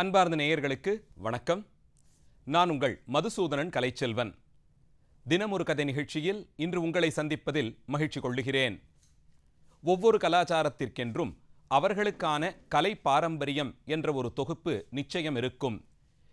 அன்பார்ந்த நேயர்களுக்கு வணக்கம். நான் உங்கள் மதுசூதனன் கலைச்செல்வன். தினமொரு கதை நிகழ்ச்சியில் இன்று உங்களை சந்திப்பதில் மகிழ்ச்சி கொள்ளுகிறேன். ஒவ்வொரு கலாச்சாரத்திற்கென்றும் அவர்களுக்கான கலை பாரம்பரியம் என்ற ஒரு தொகுப்பு நிச்சயம் இருக்கும்.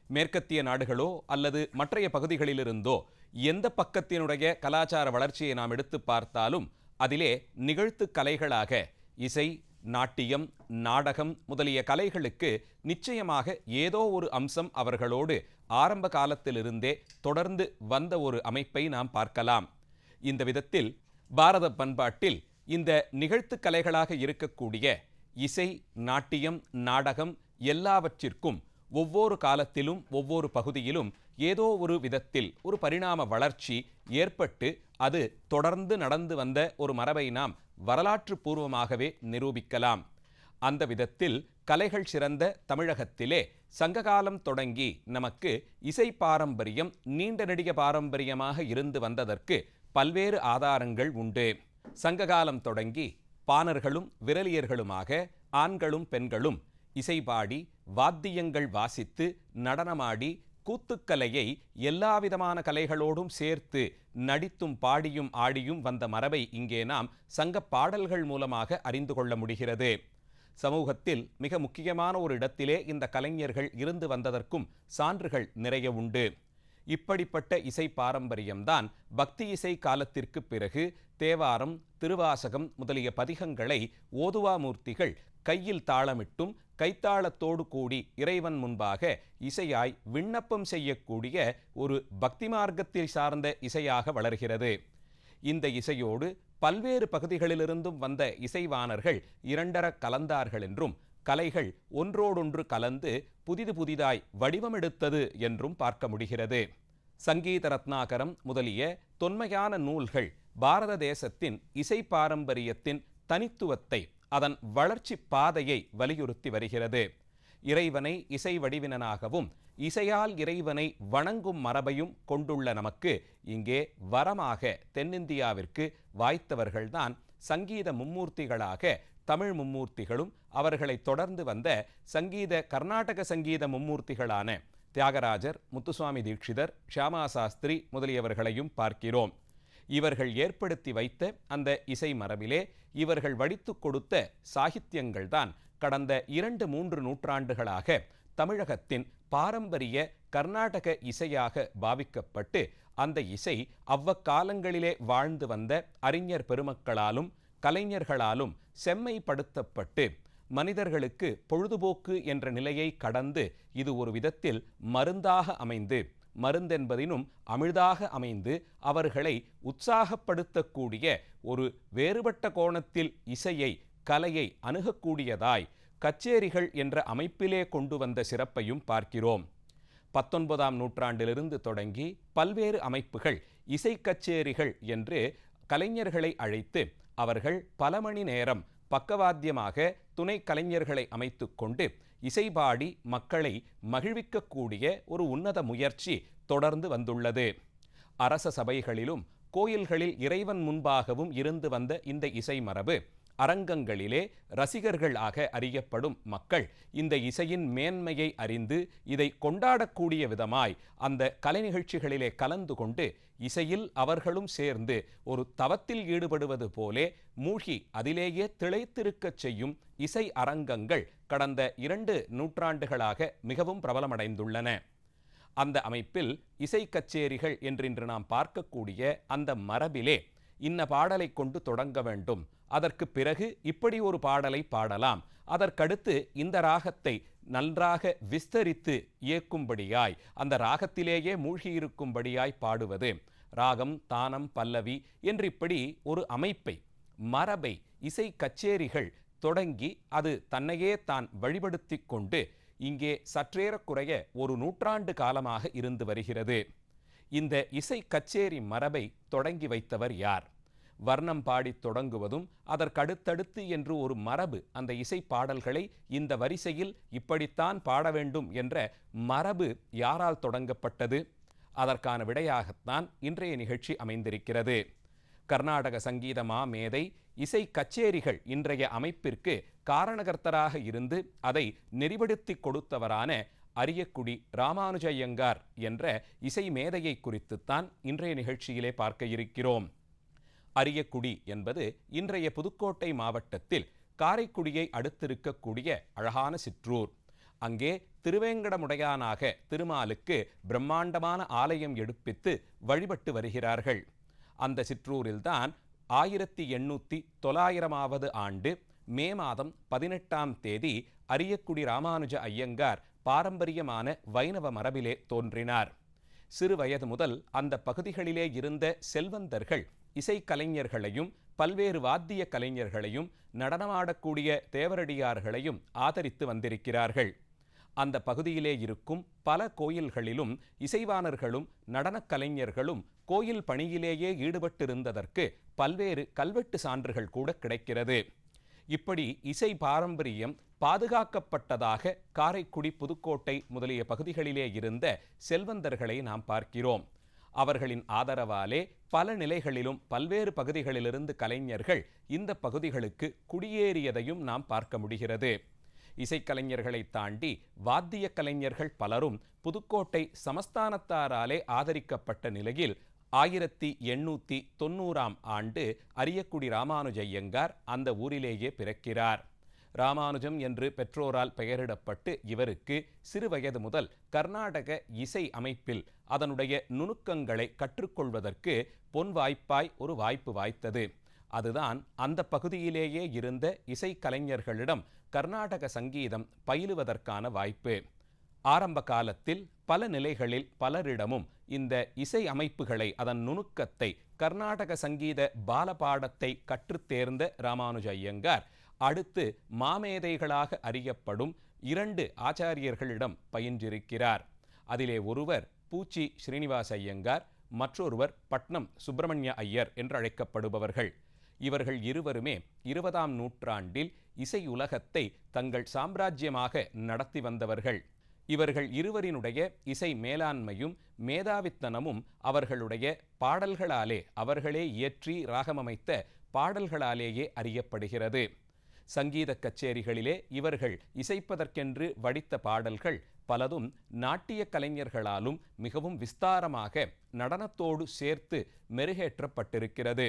மேற்கத்திய நாடுகளோ அல்லது மற்றைய பகுதிகளிலிருந்தோ எந்த பக்கத்தினுடைய கலாச்சார வளர்ச்சியை நாம் எடுத்து பார்த்தாலும் அதிலே நிகழ்த்து கலைகளாக இசை நாட்டியம் நாடகம் முதலிய கலைகளுக்கு நிச்சயமாக ஏதோ ஒரு அம்சம் அவர்களோடு ஆரம்ப காலத்திலிருந்தே தொடர்ந்து வந்த ஒரு அமைப்பை நாம் பார்க்கலாம். இந்த விதத்தில் பாரத பண்பாட்டில் இந்த நிகழ்த்து கலைகளாக இருக்கக்கூடிய இசை நாட்டியம் நாடகம் எல்லாவற்றிற்கும் ஒவ்வொரு காலத்திலும் ஒவ்வொரு பகுதியிலும் ஏதோ ஒரு விதத்தில் ஒரு பரிணாம வளர்ச்சி ஏற்பட்டு அது தொடர்ந்து நடந்து வந்த ஒரு மரபை நாம் வரலாற்று பூர்வமாகவே நிரூபிக்கலாம். அந்த விதத்தில் கலைகள் சிறந்த தமிழகத்திலே சங்ககாலம் தொடங்கி நமக்கு இசை பாரம்பரியம் நீண்ட நெடிய பாரம்பரியமாக இருந்து வந்ததற்கு பல்வேறு ஆதாரங்கள் உண்டு. சங்ககாலம் தொடங்கி பாணர்களும் விரலியர்களுமாக ஆண்களும் பெண்களும் இசைபாடி வாத்தியங்கள் வாசித்து நடனமாடி கூத்துக்கலையை எல்லாவிதமான கலைகளோடும் சேர்த்து நடித்தும் பாடியும் ஆடியும் வந்த மரபை இங்கே நாம் சங்க பாடல்கள் மூலமாக அறிந்து கொள்ள முடிகிறது. சமூகத்தில் மிக முக்கியமான ஒரு இடத்திலே இந்த கலைஞர்கள் இருந்து வந்ததற்கும் சான்றுகள் நிறைய உண்டு. இப்படிப்பட்ட இசை பாரம்பரியம்தான் பக்தி இசை காலத்திற்கு பிறகு தேவாரம் திருவாசகம் முதலிய பதிகங்களை ஓதுவாமூர்த்திகள் கையில் தாளமிட்டும் கைத்தாளத்தோடு கூடி இறைவன் முன்பாக இசையாய் விண்ணப்பம் செய்யக்கூடிய ஒரு பக்தி மார்க்கத்தில் சார்ந்த இசையாக வளர்கிறது. இந்த இசையோடு பல்வேறு பகுதிகளிலிருந்தும் வந்த இசைவாணர்கள் இரண்டர கலந்தார்கள் என்றும் கலைகள் ஒன்றோடொன்று கலந்து புதிது புதிதாய் வடிவமெடுத்தது என்றும் பார்க்க முடிகிறது. சங்கீத ரத்னாகரம் முதலிய தொன்மையான நூல்கள் பாரத தேசத்தின் இசை பாரம்பரியத்தின் தனித்துவத்தை அதன் வளர்ச்சி பாதையை வலியுறுத்தி வருகிறது. இறைவனை இசை வடிவினனாகவும் இசையால் இறைவனை வணங்கும் மரபையும் கொண்டுள்ள நமக்கு இங்கே வரமாக தென்னிந்தியாவிற்கு வாய்த்தவர்கள்தான் சங்கீத மும்மூர்த்திகளாக தமிழ் மும்மூர்த்திகளும் அவர்களை தொடர்ந்து வந்த சங்கீத கர்நாடக சங்கீத மும்மூர்த்திகளான தியாகராஜர் முத்துசுவாமி தீட்சிதர் ஷியாமா சாஸ்திரி முதலியவர்களையும் பார்க்கிறோம். இவர்கள் ஏற்படுத்தி வைத்த அந்த இசை மரபிலே இவர்கள் வடித்து கொடுத்த சாகித்யங்கள்தான் கடந்த இரண்டு மூன்று நூற்றாண்டுகளாக தமிழகத்தின் பாரம்பரிய கர்நாடக இசையாக பாவிக்கப்பட்டு அந்த இசை அவ்வக்காலங்களிலே வாழ்ந்து வந்த அறிஞர் பெருமக்களாலும் கலைஞர்களாலும் செம்மைப்படுத்தப்பட்டு மனிதர்களுக்கு பொழுதுபோக்கு என்ற நிலையை கடந்து இது ஒரு விதத்தில் மருந்தாக அமைந்து மருந்தென்பதினும் அமிழ்தாக அமைந்து அவர்களை உற்சாகப்படுத்தக்கூடிய ஒரு வேறுபட்ட கோணத்தில் இசையை கலையை அணுகக்கூடியதாய் கச்சேரிகள் என்ற அமைப்பிலே கொண்டு வந்த சிறப்பையும் பார்க்கிறோம். பத்தொன்பதாம் நூற்றாண்டிலிருந்து தொடங்கி பல்வேறு அமைப்புகள் இசை கச்சேரிகள் என்று கலைஞர்களை அழைத்து அவர்கள் பல மணி நேரம் பக்கவாத்தியமாக துணை கலைஞர்களை அமைத்து கொண்டு இசைபாடி மக்களை மகிழ்விக்கக்கூடிய ஒரு உன்னத முயற்சி தொடர்ந்து வந்துள்ளது. அரச சபைகளிலும் கோயில்களில் இறைவன் முன்பாகவும் இருந்து வந்த இந்த இசை மரபு அரங்கங்களிலே ரசிகர்களாக அறியப்படும் மக்கள் இந்த இசையின் மேன்மையை அறிந்து இதை கொண்டாடக்கூடிய விதமாய் அந்த கலை நிகழ்ச்சிகளிலே கலந்து கொண்டு இசையில் அவர்களும் சேர்ந்து ஒரு தவத்தில் ஈடுபடுவது போலே மூழ்கி அதிலேயே திளைத்திருக்கச் செய்யும் இசை அரங்கங்கள் கடந்த இரண்டு நூற்றாண்டுகளாக மிகவும் பிரபலமடைந்துள்ளன. அந்த அமைப்பில் இசை கச்சேரிகள் என்றின்று நாம் பார்க்கக்கூடிய அந்த மரபிலே இன்ன பாடலை கொண்டு தொடங்க வேண்டும். அதற்கு பிறகு இப்படி ஒரு பாடலை பாடலாம். அதற்கடுத்து இந்த ராகத்தை நன்றாக விஸ்தரித்து இயக்கும்படியாய் அந்த ராகத்திலேயே மூழ்கியிருக்கும்படியாய் பாடுவது. ராகம் தானம் பல்லவி என்று இப்படி ஒரு அமைப்பை மரபை இசை கச்சேரிகள் தொடங்கி அது தன்னையே தான் வழிபடுத்தி கொண்டு இங்கே சற்றேறக்குறைய ஒரு நூற்றாண்டு காலமாக இருந்து வருகிறது. இந்த இசை கச்சேரி மரபை தொடங்கி வைத்தவர் யார்? வர்ணம் பாடி தொடங்குவதும் அதற்கடுத்தடுத்து என்று ஒரு மரபு அந்த இசை பாடல்களை இந்த வரிசையில் இப்படித்தான் பாட வேண்டும் என்ற மரபு யாரால் தொடங்கப்பட்டது? அதற்கான விடையாகத்தான் இன்றைய நிகழ்ச்சி அமைந்திருக்கிறது. கர்நாடக சங்கீத மாமேதை இசை கச்சேரிகள் இன்றைய அமைப்பிற்கு காரணகர்த்தராக இருந்து அதை நெறிப்படுத்தி கொடுத்தவரான அரியக்குடி ராமானுஜய்யங்கார் என்ற இசை மேதையை குறித்துத்தான் இன்றைய நிகழ்ச்சியிலே பார்க்க இருக்கிறோம். அரியக்குடி என்பது இன்றைய புதுக்கோட்டை மாவட்டத்தில் காரைக்குடியை அடுத்திருக்கக்கூடிய அழகான சிற்றூர். அங்கே திருவேங்கடமுடையானாக திருமாலுக்கு பிரம்மாண்டமான ஆலயம் எடுப்பித்து வழிபட்டு வருகிறார்கள். அந்த சிற்றூரில்தான் ஆயிரத்தி எண்ணூற்றி தொள்ளாயிரமாவது ஆண்டு மே மாதம் பதினெட்டாம் தேதி அரியக்குடி ராமானுஜ ஐயங்கார் பாரம்பரியமான வைணவ மரபிலே தோன்றினார். சிறு வயது முதல் அந்த பகுதிகளிலே இருந்த செல்வந்தர்கள் இசைக்கலைஞர்களையும் பல்வேறு வாத்திய கலைஞர்களையும் நடனமாடக்கூடிய தேவரடியார்களையும் ஆதரித்து வந்திருக்கிறார்கள். அந்த பகுதியிலே இருக்கும் பல கோயில்களிலும் இசைவாணர்களும் நடனக் கலைஞர்களும் கோயில் பணியிலேயே ஈடுபட்டிருந்ததற்கு பல்வேறு கல்வெட்டு சான்றுகள் கூட கிடைக்கிறது. இப்படி இசை பாரம்பரியம் பாதுகாக்கப்பட்டதாக காரைக்குடி புதுக்கோட்டை முதலிய பகுதிகளிலே இருந்த செல்வந்தர்களை நாம் பார்க்கிறோம். அவர்களின் ஆதரவாலே பல நிலைகளிலும் பல்வேறு பகுதிகளிலிருந்து கலைஞர்கள் இந்த பகுதிகளுக்கு குடியேறியதையும் நாம் பார்க்க முடிகிறது. இசைக்கலைஞர்களை தாண்டி வாத்திய கலைஞர்கள் பலரும் புதுக்கோட்டை சமஸ்தானத்தாராலே ஆதரிக்கப்பட்ட நிலையில் ஆயிரத்தி எண்ணூற்றி தொண்ணூறாம் ஆண்டு அரியக்குடி ராமானுஜய்யங்கார் அந்த ஊரிலேயே பிறக்கிறார். ராமானுஜம் என்று பெற்றோரால் பெயரிடப்பட்டு இவருக்கு சிறுவயது முதல் கர்நாடக இசை அமைப்பில் அதனுடைய நுணுக்கங்களை கற்றுக்கொள்வதற்கு பொன் வாய்ப்பாய் ஒரு வாய்ப்பு வாய்த்தது. அதுதான் அந்த பகுதியிலேயே இருந்த இசைக்கலைஞர்களிடம் கர்நாடக சங்கீதம் பயிலுவதற்கான வாய்ப்பு. ஆரம்ப காலத்தில் பல நிலைகளில் பலரிடமும் இந்த இசை அமைப்புகளை அதன் நுணுக்கத்தை கர்நாடக சங்கீத பாலபாடத்தை கற்றுத்தேர்ந்த ராமானுஜ ஐயங்கார் அடுத்து மாமேதைகளாக அறியப்படும் இரண்டு ஆச்சாரியர்களிடம் பயின்றிருக்கிறார். அதிலே ஒருவர் பூச்சி ஸ்ரீனிவாச ஐயங்கார் மற்றொருவர் பட்னம் சுப்பிரமணிய ஐயர் என்று அழைக்கப்படுபவர்கள். இவர்கள் இருவருமே இருபதாம் நூற்றாண்டில் இசை உலகத்தை தங்கள் சாம்ராஜ்யமாக நடத்தி வந்தவர்கள். இவர்கள் இருவரினுடைய இசை மேலாண்மையும் மேதாவித்தனமும் அவர்களுடைய பாடல்களாலே அவர்களே இயற்றி ராகமமைத்த பாடல்களாலேயே அறியப்படுகிறது. சங்கீத கச்சேரிகளிலே இவர்கள் இசைப்பதற்கென்று வடித்த பாடல்கள் பலதும் நாட்டிய கலைஞர்களாலும் மிகவும் விஸ்தாரமாக நடனத்தோடு சேர்த்து மெருகேற்றப்பட்டிருக்கிறது.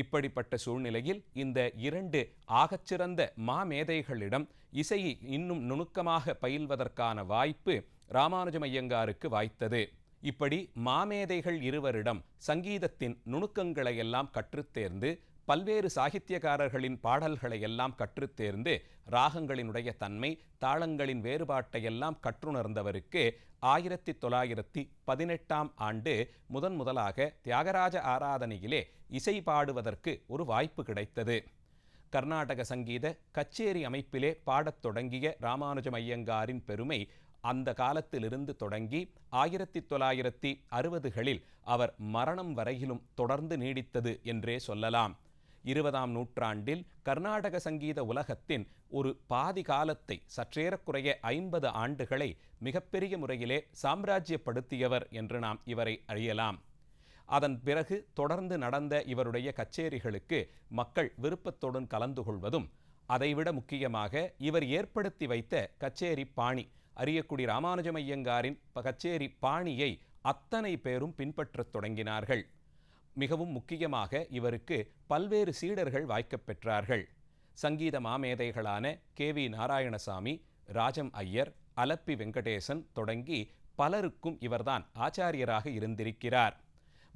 இப்படிப்பட்ட சூழ்நிலையில் இந்த இரண்டு ஆகச்சிறந்த மாமேதைகளிடம் இசையை இன்னும் நுணுக்கமாக பயில்வதற்கான வாய்ப்பு ராமானுஜம் ஐயங்காருக்கு வாய்த்தது. இப்படி மாமேதைகள் இருவரிடம் சங்கீதத்தின் நுணுக்கங்களை எல்லாம் கற்றுத்தேர்ந்து பல்வேறு சாகித்யகாரர்களின் பாடல்களை எல்லாம் கற்றுத்தேர்ந்து ராகங்களினுடைய தன்மை தாளங்களின் வேறுபாட்டையெல்லாம் கற்றுணர்ந்தவருக்கு ஆயிரத்தி தொள்ளாயிரத்தி பதினெட்டாம் ஆண்டு முதன் முதலாக தியாகராஜ ஆராதனையிலே இசை பாடுவதற்கு ஒரு வாய்ப்பு கிடைத்தது. கர்நாடக சங்கீத கச்சேரி அமைப்பிலே பாடத் தொடங்கிய ராமானுஜம் ஐயங்காரின் பெருமை அந்த காலத்திலிருந்து தொடங்கி ஆயிரத்தி தொள்ளாயிரத்தி அறுபதுகளில் அவர் மரணம் வரையிலும் தொடர்ந்து நீடித்தது என்றே சொல்லலாம். இருபதாம் நூற்றாண்டில் கர்நாடக சங்கீத உலகத்தின் ஒரு பாதி காலத்தை சற்றேறக்குறைய ஐம்பது ஆண்டுகளை மிகப்பெரிய முறையிலே சாம்ராஜ்யப்படுத்தியவர் என்று நாம் இவரை அறியலாம். அதன் பிறகு தொடர்ந்து நடந்த இவருடைய கச்சேரிகளுக்கு மக்கள் விருப்பத்துடன் கலந்து கொள்வதும் அதைவிட முக்கியமாக இவர் ஏற்படுத்தி வைத்த கச்சேரி பாணி அரியக்குடி ராமானுஜமையங்காரின் கச்சேரி பாணியை அத்தனை பேரும் பின்பற்றத் தொடங்கினார்கள். மிகவும் முக்கியமாக இவருக்கு பல்வேறு சீடர்கள் வாய்க்கப் பெற்றார்கள். சங்கீத மாமேதைகளான கே வி நாராயணசாமி ராஜம் ஐயர் அலப்பி வெங்கடேசன் தொடங்கி பலருக்கும் இவர்தான் ஆச்சாரியராக இருந்திருக்கிறார்.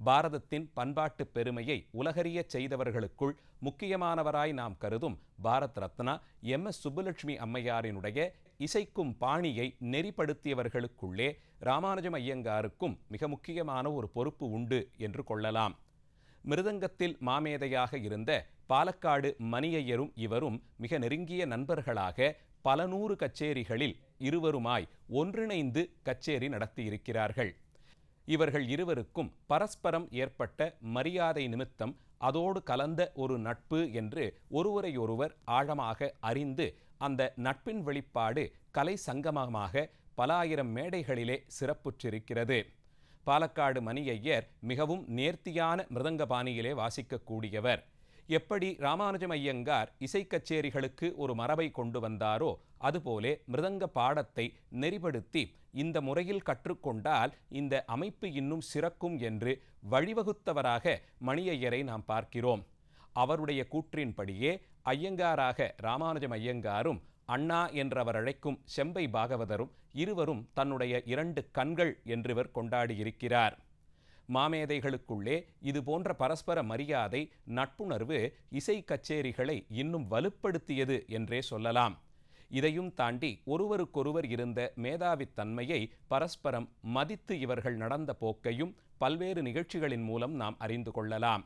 பாரதத்தின் பண்பாட்டு பெருமையை உலகறியச் செய்தவர்களுக்குள் முக்கியமானவராய் நாம் கருதும் பாரத் ரத்னா எம். எஸ். சுப்புலட்சுமி அம்மையாரினுடைய இசைக்கும் பாணியை நெறிப்படுத்தியவர்களுக்குள்ளே ராமானுஜம் ஐயங்காருக்கும் மிக முக்கியமான ஒரு பொறுப்பு உண்டு என்று கொள்ளலாம். மிருதங்கத்தில் மாமேதையாக இருந்த பாலக்காடு மணியையரும் இவரும் மிக நெருங்கிய நண்பர்களாக பல நூறு கச்சேரிகளில் இருவருமாய் ஒன்றிணைந்து கச்சேரி நடத்தியிருக்கிறார்கள். இவர்கள் இருவருக்கும் பரஸ்பரம் ஏற்பட்ட மரியாதை நிமித்தம் அதோடு கலந்த ஒரு நட்பு என்று ஒருவரையொருவர் ஆழமாக அறிந்து அந்த நட்பின் வெளிப்பாடு கலை சங்கமமாக பல ஆயிரம் மேடைகளிலே சிறப்புற்றிருக்கிறது. பாலக்காடு மணியையர் மிகவும் நேர்த்தியான மிருதங்க பாணியிலே வாசிக்கக்கூடியவர். எப்படி ராமானுஜம் ஐயங்கார் இசைக்கச்சேரிகளுக்கு ஒரு மரபை கொண்டு வந்தாரோ அதுபோலே மிருதங்க பாடத்தை நெறிப்படுத்தி இந்த முறையில் கற்றுக்கொண்டால் இந்த அமைப்பு இன்னும் சிறக்கும் என்று வழிவகுத்தவராக மணியையரை நாம் பார்க்கிறோம். அவருடைய கூற்றின்படியே ஐயங்காராக ராமானுஜம் ஐயங்காரும் அண்ணா என்றவர் அழைக்கும் செம்பை பாகவதரும் இருவரும் தன்னுடைய இரண்டு கண்கள் என்று இவர் கொண்டாடியிருக்கிறார். மாமேதைகளுக்குள்ளே இது போன்ற பரஸ்பர மரியாதை நட்புணர்வு இசை கச்சேரிகளை இன்னும் வலுப்படுத்தியது என்றே சொல்லலாம். இதையும் தாண்டி ஒருவருக்கொருவர் இருந்த மேதாவித்தன்மையை பரஸ்பரம் மதித்து இவர்கள் நடந்த போக்கையும் பல்வேறு நிகழ்ச்சிகளின் மூலம் நாம் அறிந்து கொள்ளலாம்.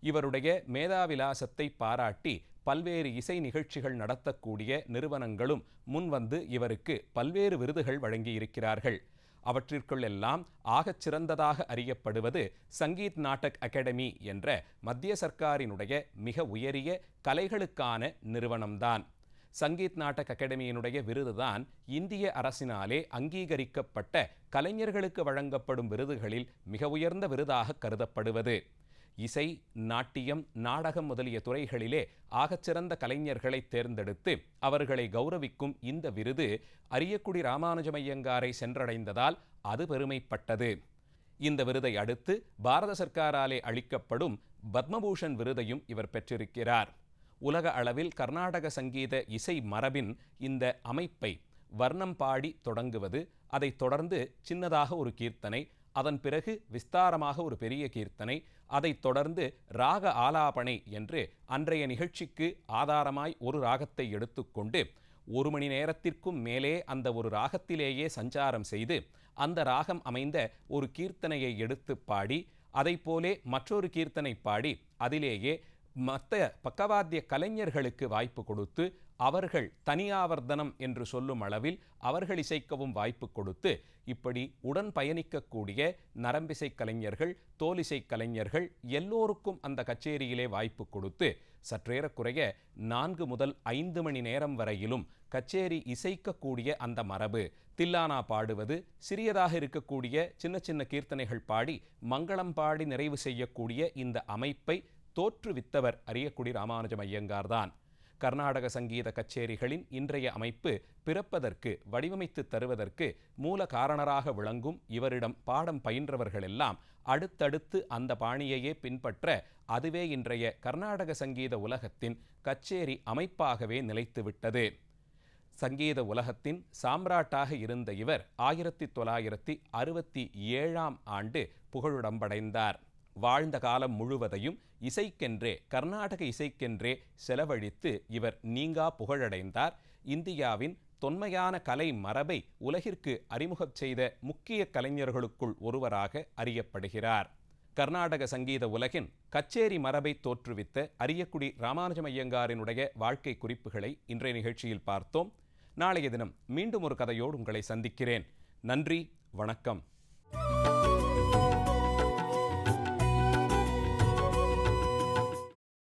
இவருடைய மேதாவிலாசத்தை பாராட்டி பல்வேறு இசை நிகழ்ச்சிகள் நடத்தக்கூடிய நிறுவனங்களும் முன்வந்து இவருக்கு பல்வேறு விருதுகள் வழங்கியிருக்கிறார்கள். அவற்றிற்குள் எல்லாம் ஆகச் சிறந்ததாக அறியப்படுவது சங்கீத் நாட்டக் அகாடமி என்ற மத்திய சர்க்காரினுடைய மிக உயரிய கலைகளுக்கான நிறுவனம்தான். சங்கீத் நாட்டக் அகாடமியினுடைய விருதுதான் இந்திய அரசினாலே அங்கீகரிக்கப்பட்ட கலைஞர்களுக்கு வழங்கப்படும் விருதுகளில் மிக உயர்ந்த விருதாக கருதப்படுவது. இசை நாட்டியம் நாடகம் முதலிய துறைகளிலே ஆகச்சிறந்த கலைஞர்களை தேர்ந்தெடுத்து அவர்களை கௌரவிக்கும் இந்த விருது அரியக்குடி ராமானுஜமையங்காரை சென்றடைந்ததால் அது பெருமைப்பட்டது. இந்த விருதை அடுத்து பாரத சர்க்காராலே அளிக்கப்படும் பத்மபூஷன் விருதையும் இவர் பெற்றிருக்கிறார். உலக அளவில் கர்நாடக சங்கீத இசை மரபின் இந்த அமைப்பை வர்ணம் பாடி தொடங்குவது அதைத் தொடர்ந்து சின்னதாக ஒரு கீர்த்தனை அதன் பிறகு விஸ்தாரமாக ஒரு பெரிய கீர்த்தனை அதைத் தொடர்ந்து ராக ஆலாபனை என்று அன்றைய நிகழ்ச்சிக்கு ஆதாரமாய் ஒரு ராகத்தை எடுத்துக்கொண்டு ஒரு மணி நேரத்திற்கும் மேலே அந்த ஒரு ராகத்திலேயே சஞ்சாரம் செய்து அந்த ராகம் அமைந்த ஒரு கீர்த்தனையை எடுத்து பாடி அதைப்போலே மற்றொரு கீர்த்தனை பாடி அதிலேயே மற்ற பக்கவாத்திய கலைஞர்களுக்கு வாய்ப்பு கொடுத்து அவர்கள் தனியாவர்த்தனம் என்று சொல்லும் அளவில் அவர்கள் இசைக்கவும் வாய்ப்பு கொடுத்து இப்படி உடன் பயணிக்கக்கூடிய நரம்பிசை கலைஞர்கள் தோலிசை கலைஞர்கள் எல்லோருக்கும் அந்த கச்சேரியிலே வாய்ப்பு கொடுத்து சற்றேறக்குறைய நான்கு முதல் ஐந்து மணி நேரம் வரையிலும் கச்சேரி இசைக்கக்கூடிய அந்த மரபு தில்லானா பாடுவது சிறியதாக இருக்கக்கூடிய சின்ன சின்ன கீர்த்தனைகள் பாடி மங்களம் பாடி நிறைவு செய்யக்கூடிய இந்த அமைப்பை தோற்றுவித்தவர் அரியக்குடி ராமானுஜம் ஐயங்கார்தான் கர்நாடக சங்கீத கச்சேரிகளின் இன்றைய அமைப்பு பிறப்பதற்கு வடிவமைத்து தருவதற்கு மூல காரணராக விளங்கும் இவரிடம் பாடம் பயின்றவர்களெல்லாம் அடுத்தடுத்து அந்த பாணியையே பின்பற்ற அதுவே இன்றைய கர்நாடக சங்கீத உலகத்தின் கச்சேரி அமைப்பாகவே நிலைத்துவிட்டது. சங்கீத உலகத்தின் சாம்ராட்டாக இருந்த இவர் ஆயிரத்தி தொள்ளாயிரத்தி அறுபத்தி ஏழாம் ஆண்டு புகழுடம்படைந்தார். வாழ்ந்த காலம் முழுவதையும் இசைக்கென்றே கர்நாடக இசைக்கென்றே செலவழித்து இவர் நீங்கா புகழடைந்தார். இந்தியாவின் தொன்மையான கலை மரபை உலகிற்கு அறிமுகச் செய்த முக்கிய கலைஞர்களுக்குள் ஒருவராக அறியப்படுகிறார். கர்நாடக சங்கீத உலகின் கச்சேரி மரபை தோற்றுவித்த அரியக்குடி ராமானுஜமையங்காரினுடைய வாழ்க்கை குறிப்புகளை இன்றைய நிகழ்ச்சியில் பார்த்தோம். நாளைய தினம் மீண்டும் ஒரு கதையோடு உங்களை சந்திக்கிறேன். நன்றி வணக்கம்.